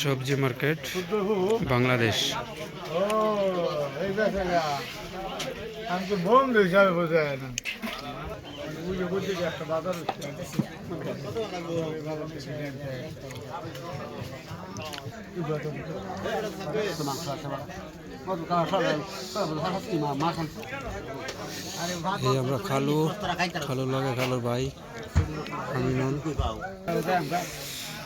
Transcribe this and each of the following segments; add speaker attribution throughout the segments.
Speaker 1: সবজি মার্কেট বাংলাদেশ।
Speaker 2: ও এই বেচারা আমি তো বন্ধু হিসাবে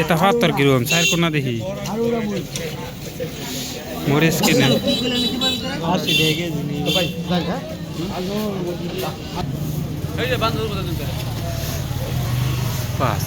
Speaker 1: এটা হাতর কীরকম চার কোনা দেখি। মরিচ কিনে। বাস